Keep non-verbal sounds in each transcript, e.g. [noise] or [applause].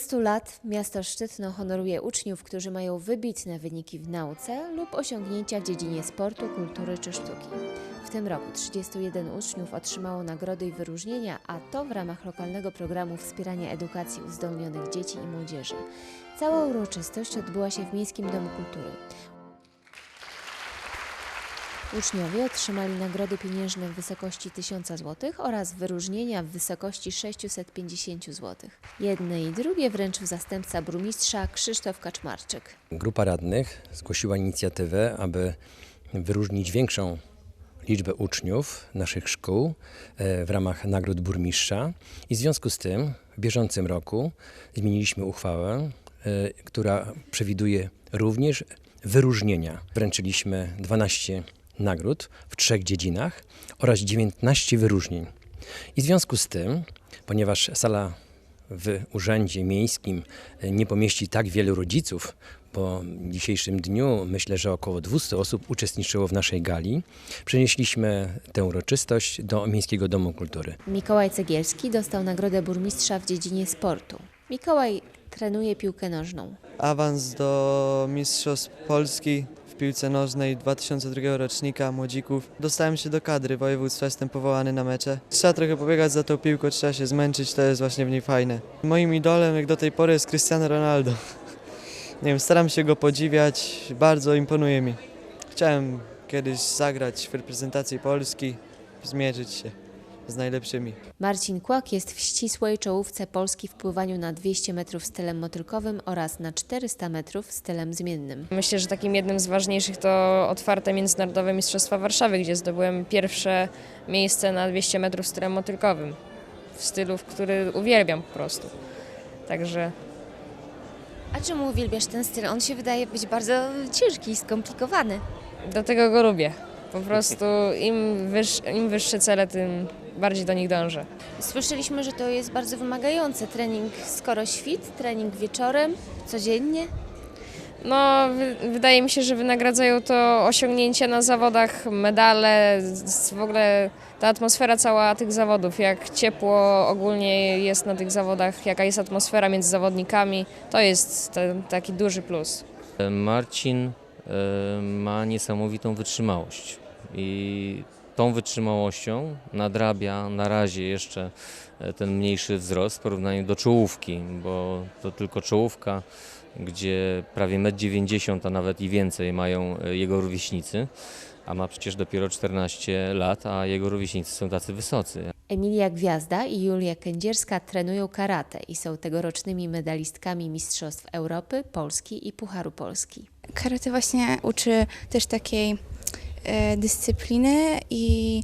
Od 11 lat miasto Szczytno honoruje uczniów, którzy mają wybitne wyniki w nauce lub osiągnięcia w dziedzinie sportu, kultury czy sztuki. W tym roku 31 uczniów otrzymało nagrody i wyróżnienia, a to w ramach lokalnego programu wspierania edukacji uzdolnionych dzieci i młodzieży. Cała uroczystość odbyła się w Miejskim Domu Kultury. Uczniowie otrzymali nagrody pieniężne w wysokości 1000 zł oraz wyróżnienia w wysokości 650 zł. Jedne i drugie wręczył zastępca burmistrza Krzysztof Kaczmarczyk. Grupa radnych zgłosiła inicjatywę, aby wyróżnić większą liczbę uczniów naszych szkół e, w ramach nagród burmistrza i w związku z tym w bieżącym roku zmieniliśmy uchwałę, e, która przewiduje również wyróżnienia. Wręczyliśmy 12 nagród w trzech dziedzinach oraz 19 wyróżnień. I w związku z tym, ponieważ sala w urzędzie miejskim e, nie pomieści tak wielu rodziców, po dzisiejszym dniu myślę, że około 200 osób uczestniczyło w naszej gali, przenieśliśmy tę uroczystość do Miejskiego Domu Kultury. Mikołaj Cegielski dostał nagrodę burmistrza w dziedzinie sportu. Mikołaj trenuje piłkę nożną. Awans do Mistrzostw Polski piłce nożnej 2002 rocznika młodzików. Dostałem się do kadry województwa, jestem powołany na mecze. Trzeba trochę pobiegać za tą piłką, trzeba się zmęczyć, to jest właśnie w niej fajne. Moim idolem jak do tej pory jest Cristiano Ronaldo. [laughs] Nie wiem, staram się go podziwiać, bardzo imponuje mi. Chciałem kiedyś zagrać w reprezentacji Polski, zmierzyć się z najlepszymi. Marcin Kłak jest w ścisłej czołówce Polski w pływaniu na 200 metrów stylem motylkowym oraz na 400 metrów stylem zmiennym. Myślę, że takim jednym z ważniejszych to otwarte Międzynarodowe Mistrzostwa Warszawy, gdzie zdobyłem pierwsze miejsce na 200 metrów stylem motylkowym. W stylu, w który uwielbiam po prostu. Także A czemu uwielbiasz ten styl? On się wydaje być bardzo ciężki i skomplikowany. dlatego go lubię. Po prostu im, wyż, im wyższe cele, tym bardziej do nich dążę. Słyszeliśmy, że to jest bardzo wymagające. Trening skoro świt, trening wieczorem, codziennie. No, wy, wydaje mi się, że wynagradzają to osiągnięcia na zawodach, medale, z- w ogóle ta atmosfera cała tych zawodów, jak ciepło ogólnie jest na tych zawodach, jaka jest atmosfera między zawodnikami, to jest ten taki duży plus. Marcin e, ma niesamowitą wytrzymałość i tą wytrzymałością nadrabia na razie jeszcze e, ten mniejszy wzrost w porównaniu do czołówki, bo to tylko czołówka, gdzie prawie 1,90 m, a nawet i więcej mają e, jego rówieśnicy, a ma przecież dopiero 14 lat, a jego rówieśnicy są tacy wysocy. Emilia Gwiazda i Julia Kędzierska trenują karate i są tegorocznymi medalistkami Mistrzostw Europy, Polski i Pucharu Polski. Karate właśnie uczy też takiej dyscypliny i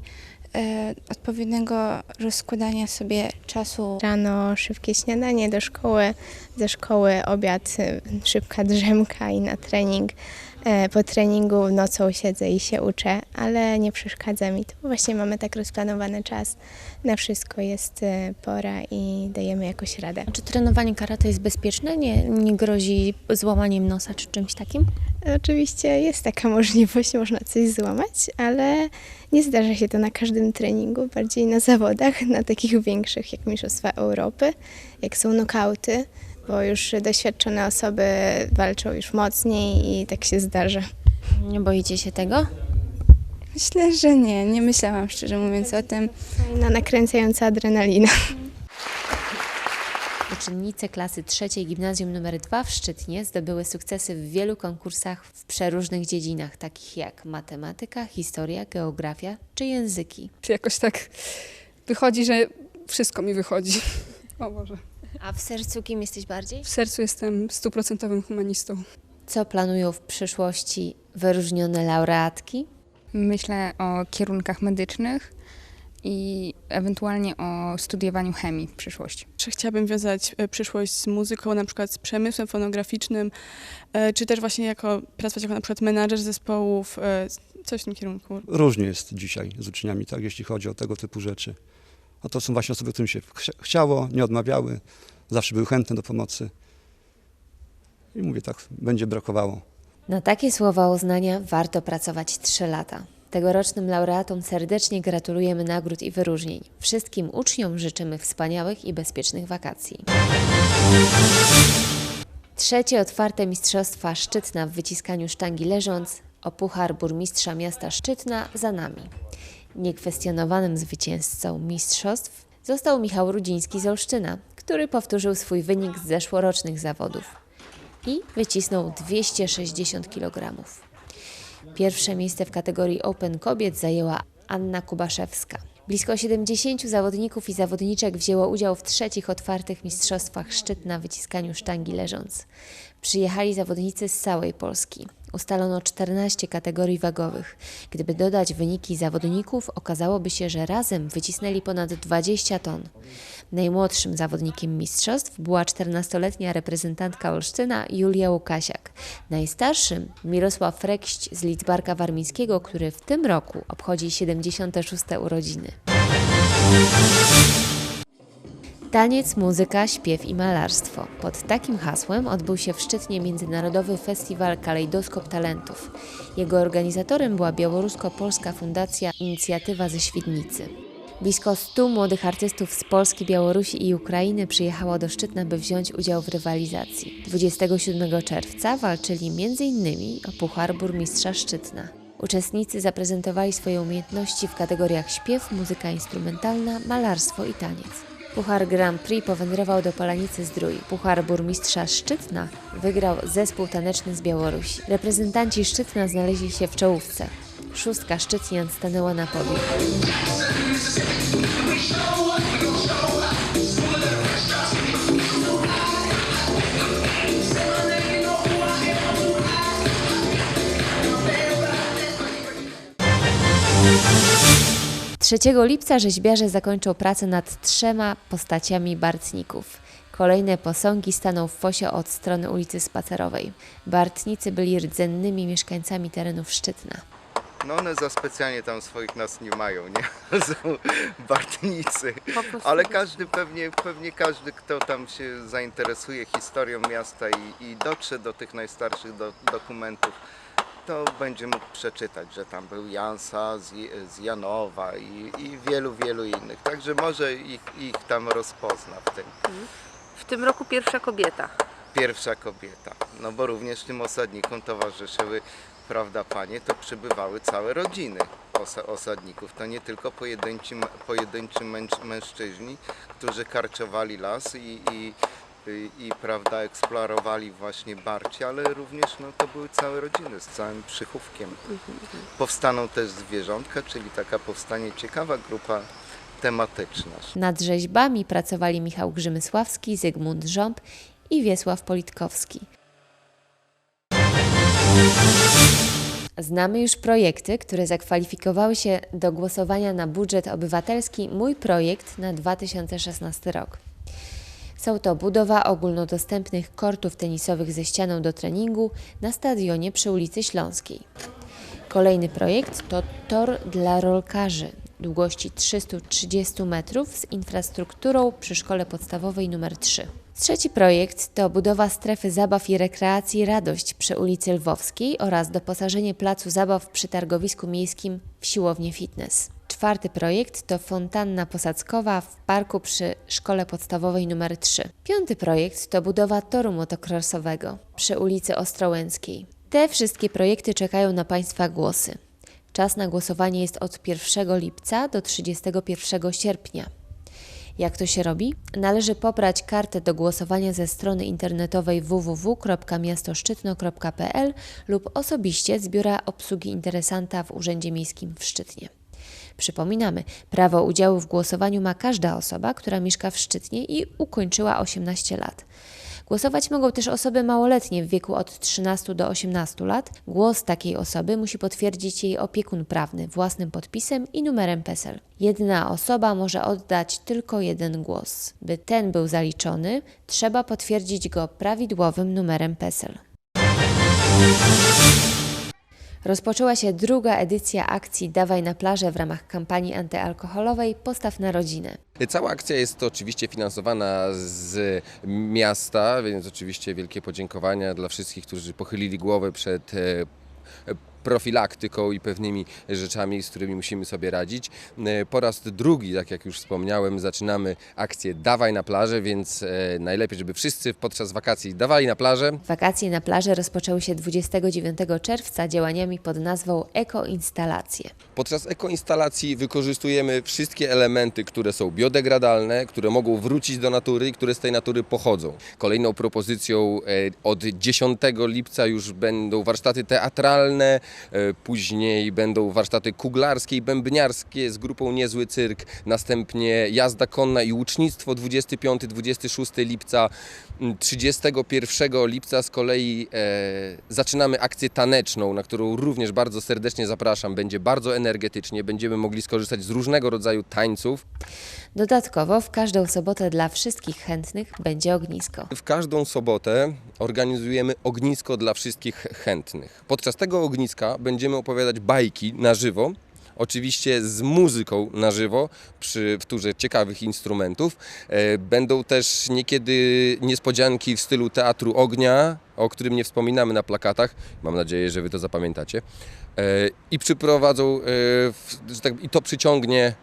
e, odpowiedniego rozkładania sobie czasu. Rano szybkie śniadanie do szkoły, ze szkoły obiad, y, szybka drzemka i na trening. E, Po treningu nocą siedzę i się uczę, ale nie przeszkadza mi to. Właśnie mamy tak rozplanowany czas. Na wszystko jest e, pora i dajemy jakoś radę. Czy trenowanie karate jest bezpieczne? Nie, nie grozi złamaniem nosa czy czymś takim? Oczywiście jest taka [laughs] możliwość, można coś złamać, ale nie zdarza się to na każdym treningu, bardziej na zawodach, na takich większych jak Mistrzostwa Europy, jak są nokauty, bo już doświadczone osoby walczą już mocniej i tak się zdarza. Nie boicie się tego? Myślę, że nie, nie myślałam szczerze mówiąc o tym. Fajna, nakręcająca adrenalina. Uczennice klasy trzeciej Gimnazjum nr 2 w Szczytnie zdobyły sukcesy w wielu konkursach w przeróżnych dziedzinach, takich jak matematyka, historia, geografia czy języki. Czy jakoś tak wychodzi, że wszystko mi wychodzi. O Boże. A w sercu kim jesteś bardziej? W sercu jestem stuprocentowym humanistą. Co planują w przyszłości wyróżnione laureatki? Myślę o kierunkach medycznych i ewentualnie o studiowaniu chemii w przyszłości. Czy chciałabym wiązać e, przyszłość z muzyką, na przykład z przemysłem fonograficznym, e, czy też właśnie jako pracować jako na przykład menadżer zespołów, e, coś w tym kierunku. Różnie jest dzisiaj z uczniami, tak, jeśli chodzi o tego typu rzeczy. A to są właśnie osoby, którym się chcia- chciało, nie odmawiały, zawsze były chętne do pomocy. I mówię tak, będzie brakowało. Na takie słowa uznania warto pracować 3 lata. Tegorocznym laureatom serdecznie gratulujemy nagród i wyróżnień. Wszystkim uczniom życzymy wspaniałych i bezpiecznych wakacji. Trzecie otwarte Mistrzostwa Szczytna w wyciskaniu sztangi leżąc o Puchar Burmistrza Miasta Szczytna za nami. Niekwestionowanym zwycięzcą mistrzostw został Michał Rudziński z Olsztyna, który powtórzył swój wynik z zeszłorocznych zawodów i wycisnął 260 kg. Pierwsze miejsce w kategorii Open Kobiet zajęła Anna Kubaszewska. Blisko 70 zawodników i zawodniczek wzięło udział w trzecich otwartych mistrzostwach Szczytna w wyciskaniu sztangi leżąc. Przyjechali zawodnicy z całej Polski. Ustalono 14 kategorii wagowych. Gdyby dodać wyniki zawodników, okazałoby się, że razem wycisnęli ponad 20 ton. Najmłodszym zawodnikiem mistrzostw była 14-letnia reprezentantka Olsztyna Julia Łukasiak. Najstarszym Mirosław Frekść z Lidzbarka Warmińskiego, który w tym roku obchodzi 76. urodziny. Taniec, muzyka, śpiew i malarstwo. Pod takim hasłem odbył się w Szczytnie Międzynarodowy Festiwal Kalejdoskop Talentów. Jego organizatorem była białorusko-polska fundacja Inicjatywa ze Świdnicy. Blisko 100 młodych artystów z Polski, Białorusi i Ukrainy przyjechało do Szczytna, by wziąć udział w rywalizacji. 27 czerwca walczyli m.in. o Puchar Burmistrza Szczytna. Uczestnicy zaprezentowali swoje umiejętności w kategoriach śpiew, muzyka instrumentalna, malarstwo i taniec. Puchar Grand Prix powędrował do Polanicy Zdrój. Puchar Burmistrza Szczytna wygrał zespół taneczny z Białorusi. Reprezentanci Szczytna znaleźli się w czołówce. Szóstka Szczytnian stanęła na podium. Trzeciego lipca rzeźbiarze zakończą pracę nad trzema postaciami Bartników. Kolejne posągi staną w fosie od strony ulicy Spacerowej. Bartnicy byli rdzennymi mieszkańcami terenów Szczytna. No one za specjalnie tam swoich nas nie mają, nie? [laughs] Są bartnicy. Ale każdy pewnie, pewnie każdy, kto tam się zainteresuje historią miasta i, i dotrze do tych najstarszych do, dokumentów, to będzie mógł przeczytać, że tam był Jansa z, z Janowa i, i wielu, wielu innych. Także może ich, ich tam rozpozna w tym. W tym roku pierwsza kobieta. Pierwsza kobieta. No bo również tym osadnikom towarzyszyły, prawda panie, to przybywały całe rodziny osa- osadników. To nie tylko pojedynczy, pojedynczy męż, mężczyźni, którzy karczowali las i, i, i, prawda, eksplorowali właśnie barcie, ale również no, to były całe rodziny z całym przychówkiem. Powstaną też zwierzątka, czyli taka powstanie ciekawa grupa tematyczna. Nad rzeźbami pracowali Michał Grzymysławski, Zygmunt Rząb i Wiesław Politkowski. Znamy już projekty, które zakwalifikowały się do głosowania na budżet obywatelski Mój projekt na 2016 rok. Są to budowa ogólnodostępnych kortów tenisowych ze ścianą do treningu na stadionie przy ulicy Śląskiej. Kolejny projekt to tor dla rolkarzy długości 330 metrów z infrastrukturą przy szkole podstawowej nr 3. Trzeci projekt to budowa strefy zabaw i rekreacji Radość przy ulicy Lwowskiej oraz doposażenie placu zabaw przy targowisku miejskim w siłownię fitness. Czwarty projekt to fontanna posadzkowa w parku przy szkole podstawowej nr 3. Piąty projekt to budowa toru motocrossowego przy ulicy Ostrołęckiej. Te wszystkie projekty czekają na Państwa głosy. Czas na głosowanie jest od 1 lipca do 31 sierpnia. Jak to się robi? Należy pobrać kartę do głosowania ze strony internetowej www.miastoszczytno.pl lub osobiście z biura obsługi interesanta w Urzędzie Miejskim w Szczytnie. Przypominamy, prawo udziału w głosowaniu ma każda osoba, która mieszka w Szczytnie i ukończyła 18 lat. Głosować mogą też osoby małoletnie w wieku od 13 do 18 lat. Głos takiej osoby musi potwierdzić jej opiekun prawny własnym podpisem i numerem PESEL. Jedna osoba może oddać tylko jeden głos. By ten był zaliczony, trzeba potwierdzić go prawidłowym numerem PESEL. Rozpoczęła się druga edycja akcji Dawaj na plażę w ramach kampanii antyalkoholowej Postaw na rodzinę. Cała akcja jest oczywiście finansowana z miasta, więc oczywiście wielkie podziękowania dla wszystkich, którzy pochylili głowę przed e, profilaktyką i pewnymi rzeczami, z którymi musimy sobie radzić. E, Po raz drugi, tak jak już wspomniałem, zaczynamy akcję Dawaj na plażę, więc e, najlepiej, żeby wszyscy podczas wakacji dawali na plażę. Wakacje na plaży rozpoczęły się 29 czerwca działaniami pod nazwą Ekoinstalacje. Podczas ekoinstalacji wykorzystujemy wszystkie elementy, które są biodegradalne, które mogą wrócić do natury i które z tej natury pochodzą. Kolejną propozycją e, od 10 lipca już będą warsztaty teatralne, później będą warsztaty kuglarskie i bębniarskie z grupą Niezły Cyrk, następnie jazda konna i łucznictwo 25-26 lipca. 31 lipca z kolei e, zaczynamy akcję taneczną, na którą również bardzo serdecznie zapraszam. Będzie bardzo energetycznie, będziemy mogli skorzystać z różnego rodzaju tańców. Dodatkowo w każdą sobotę dla wszystkich chętnych będzie ognisko. W każdą sobotę organizujemy ognisko dla wszystkich chętnych. Podczas tego ogniska będziemy opowiadać bajki na żywo. Oczywiście z muzyką na żywo przy wtórze ciekawych instrumentów. E, Będą też niekiedy niespodzianki w stylu teatru ognia, o którym nie wspominamy na plakatach. Mam nadzieję, że Wy to zapamiętacie. E, I przyprowadzą, e, tak, i to przyciągnie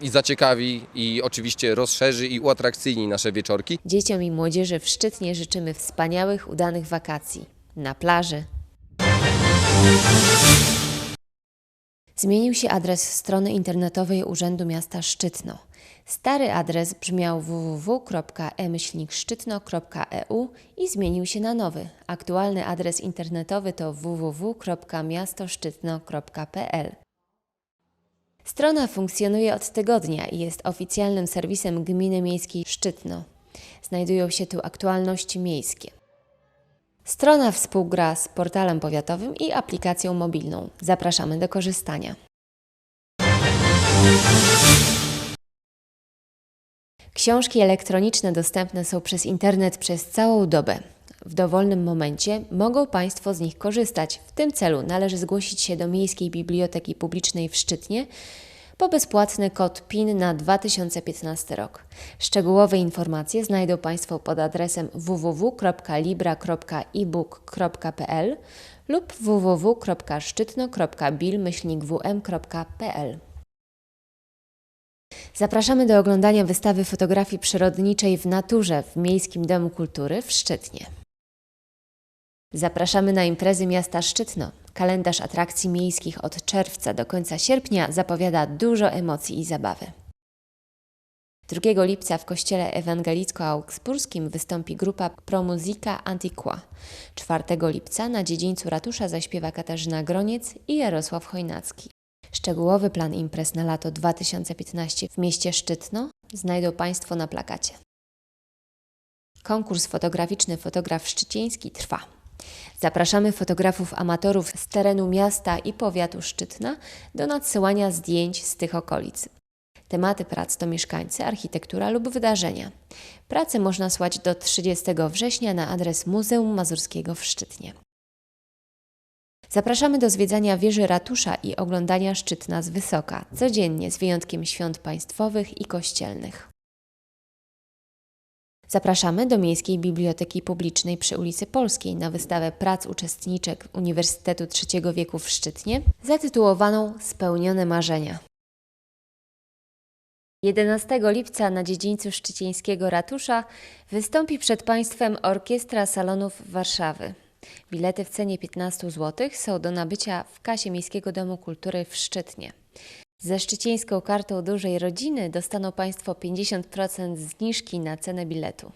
i zaciekawi i oczywiście rozszerzy i uatrakcyjni nasze wieczorki. Dzieciom i młodzieży w Szczytnie życzymy wspaniałych, udanych wakacji. Na plaży. Zmienił się adres strony internetowej Urzędu Miasta Szczytno. Stary adres brzmiał www.e-szczytno.eu i zmienił się na nowy. Aktualny adres internetowy to www.miastoszczytno.pl. Strona funkcjonuje od tygodnia i jest oficjalnym serwisem Gminy Miejskiej Szczytno. Znajdują się tu aktualności miejskie. Strona współgra z portalem powiatowym i aplikacją mobilną. Zapraszamy do korzystania. Książki elektroniczne dostępne są przez internet przez całą dobę. W dowolnym momencie mogą Państwo z nich korzystać. W tym celu należy zgłosić się do Miejskiej Biblioteki Publicznej w Szczytnie po bezpłatny kod PIN na 2015 rok. Szczegółowe informacje znajdą Państwo pod adresem www.libra.ebook.pl lub www.szczytno.bil-wm.pl. Zapraszamy do oglądania wystawy fotografii przyrodniczej w naturze w Miejskim Domu Kultury w Szczytnie. Zapraszamy na imprezy miasta Szczytno. Kalendarz atrakcji miejskich od czerwca do końca sierpnia zapowiada dużo emocji i zabawy. 2 lipca w kościele ewangelicko-augsburskim wystąpi grupa Pro Musica Antiqua. 4 lipca na dziedzińcu ratusza zaśpiewa Katarzyna Groniec i Jarosław Chojnacki. Szczegółowy plan imprez na lato 2015 w mieście Szczytno znajdą Państwo na plakacie. Konkurs fotograficzny Fotograf Szczycieński trwa. Zapraszamy fotografów amatorów z terenu miasta i powiatu Szczytna do nadsyłania zdjęć z tych okolic. Tematy prac to mieszkańcy, architektura lub wydarzenia. Prace można słać do 30 września na adres Muzeum Mazurskiego w Szczytnie. Zapraszamy do zwiedzania wieży ratusza i oglądania Szczytna z wysoka, codziennie z wyjątkiem świąt państwowych i kościelnych. Zapraszamy do Miejskiej Biblioteki Publicznej przy ulicy Polskiej na wystawę prac uczestniczek Uniwersytetu III wieku w Szczytnie zatytułowaną Spełnione marzenia. 11 lipca na dziedzińcu szczycieńskiego ratusza wystąpi przed Państwem Orkiestra Salonów Warszawy. Bilety w cenie 15 zł są do nabycia w kasie Miejskiego Domu Kultury w Szczytnie. Ze szczycieńską kartą dużej rodziny dostaną Państwo 50% zniżki na cenę biletu.